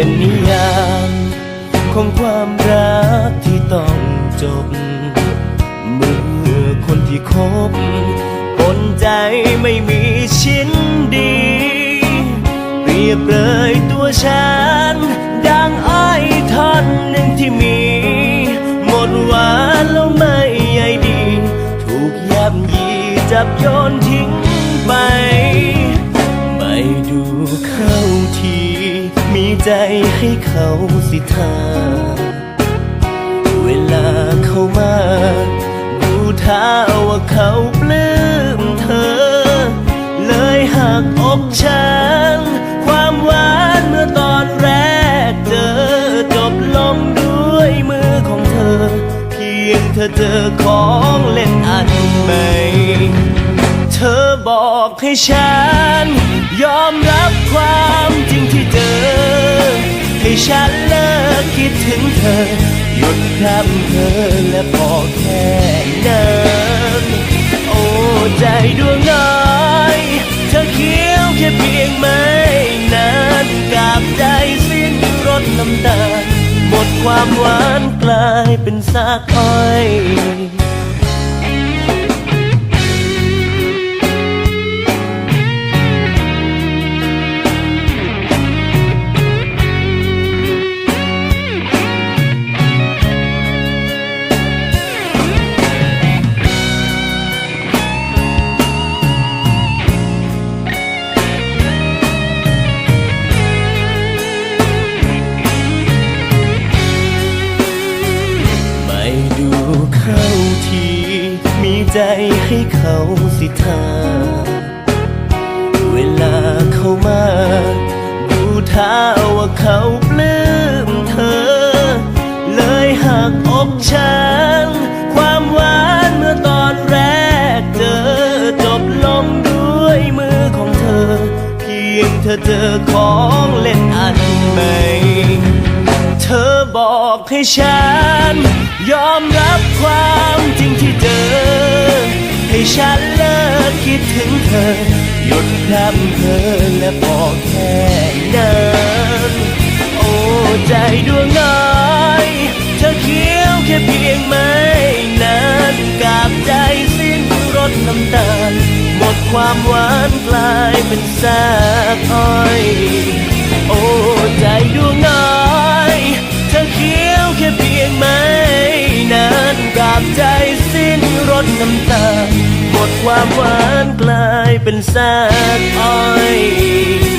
เป็นนิยามของความรักที่ต้องจบ เมื่อคนที่คบปนใจไม่มีชิ้นดี เปรียบเลยตัวฉัน ดังอ้อยท่อนหนึ่งที่มี หมดหวานแล้วไม่ใยดี ถูกยับยีจับโยนทิ้งไป ไม่ดูเข้าที มีใจให้เขาสิทาเวลาเข้ามา ดูท่าว่าเขาปลื้มเธอ เลยหักอกฉันความหวานเมื่อตอนแรกเจอ จบลงด้วยมือของเธอ เพียงเธอเจอของเล่นอันใหม่ ธอบอกให้ฉัน ยอมรับความจริงที่เจอ ให้ฉันเลิกคิดถึงเธอ หยุดพร่ำเธอและพอแค่นั้นโอ้ใจดวงน้อยเธอเคี้ยวแค่เพียงไม่นานกับใจสิ้นรสน้ำตาหมดความหวานกลายเป็นซากอ้อย ใจให้เขาสิทาเวลาเขามา ดูท่าว่าเขาปลื้มเธอ เลยหักอกฉันความหวานเมื่อตอนแรกเจอ จบลงด้วยมือของเธอ เพียงเธอเจอของเล่นอันใหม่เธอบอกให้ฉัน ยอมรับความ ฉันเลิกคิดถึงเธอ หยุดพร่ำเธอและพอกแค่นั้นโอ้ใจดวงน้อยเธอเคี้ยวแค่เพียงไม่นานกับใจสิ้นรสน้ำตาล หมดความหวานกลายเป็นซากอ้อยโอ้ใจดวงน้อยเธอเคี้ยวแค่เพียงไม่นานกับใจสิ้นรสน้ำตา หมดความหวานกลายเป็นซากอ้อย